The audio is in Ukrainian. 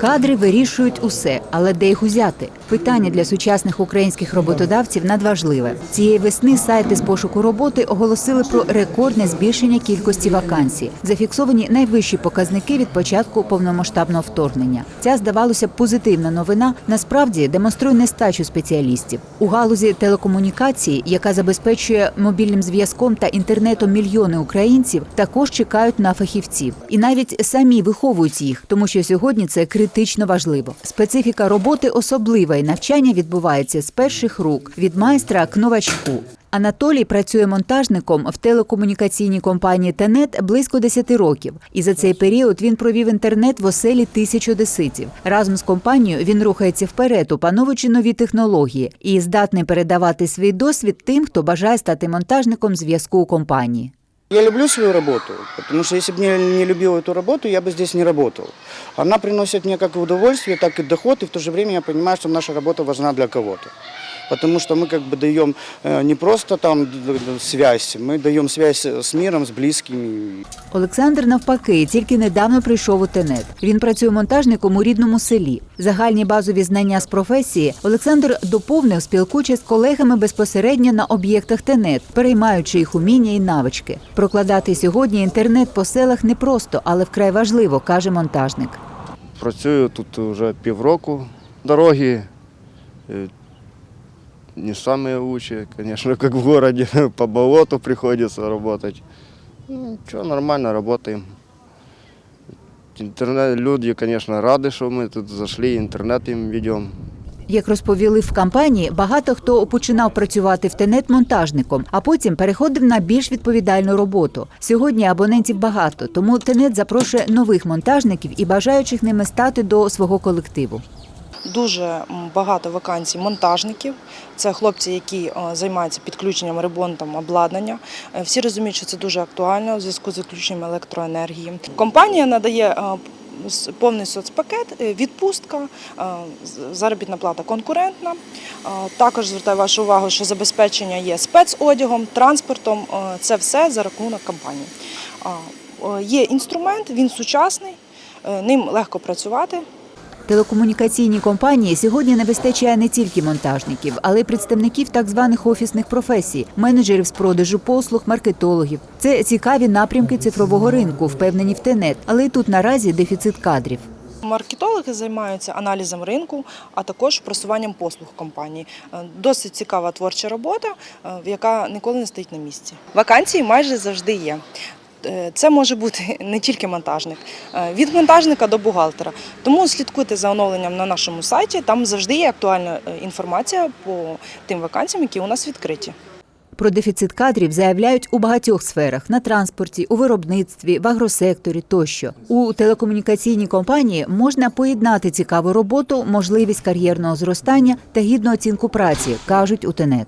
Кадри вирішують усе, але де їх узяти? Питання для сучасних українських роботодавців надважливе. Цієї весни сайти з пошуку роботи оголосили про рекордне збільшення кількості вакансій. Зафіксовані найвищі показники від початку повномасштабного вторгнення. Ця здавалося позитивна новина насправді демонструє нестачу спеціалістів у галузі телекомунікації, яка забезпечує мобільним зв'язком та інтернетом мільйони українців, також чекають на фахівців і навіть самі виховують їх, тому що сьогодні це критично важливо. Специфіка роботи особлива, і навчання відбувається з перших рук від майстра к новачку. Анатолій працює монтажником в телекомунікаційній компанії Тенет близько 10 років, і за цей період він провів інтернет в оселі тисяч одеситів. Разом з компанією він рухається вперед, опановуючи нові технології і здатний передавати свій досвід тим, хто бажає стати монтажником зв'язку у компанії. Я люблю свою работу, потому что если бы не, не любил эту работу, я бы здесь не работал. Она приносит мне как и удовольствие, так и доход, и в то же время я понимаю, что наша работа важна для кого-то. Потому что мы как бы даем э, не просто там д- д- связь, мы даем связь с миром, с близкими. Олександр навпаки тільки недавно прийшов у тенет. Він працює монтажником у рідному селі. Загальні базові знання з професії Олександр доповнив, спілкуючись з колегами безпосередньо на об'єктах тенет, переймаючи їх уміння і навички. Прокладати сьогодні інтернет по селах непросто, але вкрай важливо, каже монтажник. Працюю тут вже півроку. Дороги е, не самые лучшие, конечно, как в городе. По болоту приходится работать. Ну, ничего, нормально работаем. Интернет, люди, конечно, рады, что мы тут зашли, интернет им ведем. Як розповіли в компанії, багато хто починав працювати в тенет монтажником, а потім переходив на більш відповідальну роботу. Сьогодні абонентів багато, тому тенет запрошує нових монтажників і бажаючих ними стати до свого колективу. Дуже багато вакансій монтажників. Це хлопці, які е, займаються підключенням, ремонтом обладнання. Е, Всі розуміють, що це дуже актуально у зв'язку з відключенням електроенергії. Компанія надає е, повний соцпакет, е, відпустка, е, заробітна плата конкурентна. Е, Також звертаю вашу увагу, що забезпечення є спецодягом, транспортом. Це все за рахунок компанії. Є інструмент, він сучасний, ним легко працювати. Телекомунікаційній компанії сьогодні не вистачає не тільки монтажників, але й представників так званих офісних професій, менеджерів з продажу послуг, маркетологів. Це цікаві напрямки цифрового ринку, впевнені в тенет, але й тут наразі дефіцит кадрів. Маркетологи займаються аналізом ринку, а також просуванням послуг компанії. Е, Досить цікава творча робота, е, яка ніколи не стоїть на місці. Вакансії майже завжди є. Е, Це може бути не тільки монтажник, е, від монтажника до бухгалтера. Тому слідкуйте за оновленням на нашому сайті. Там завжди є актуальна е, інформація по тим вакансіям, які у нас відкриті. Про дефіцит кадрів заявляють у багатьох сферах на транспорті, у виробництві, в агросекторі тощо. У телекомунікаційній компанії можна поєднати цікаву роботу, можливість кар'єрного зростання та гідну оцінку праці, кажуть у тенет.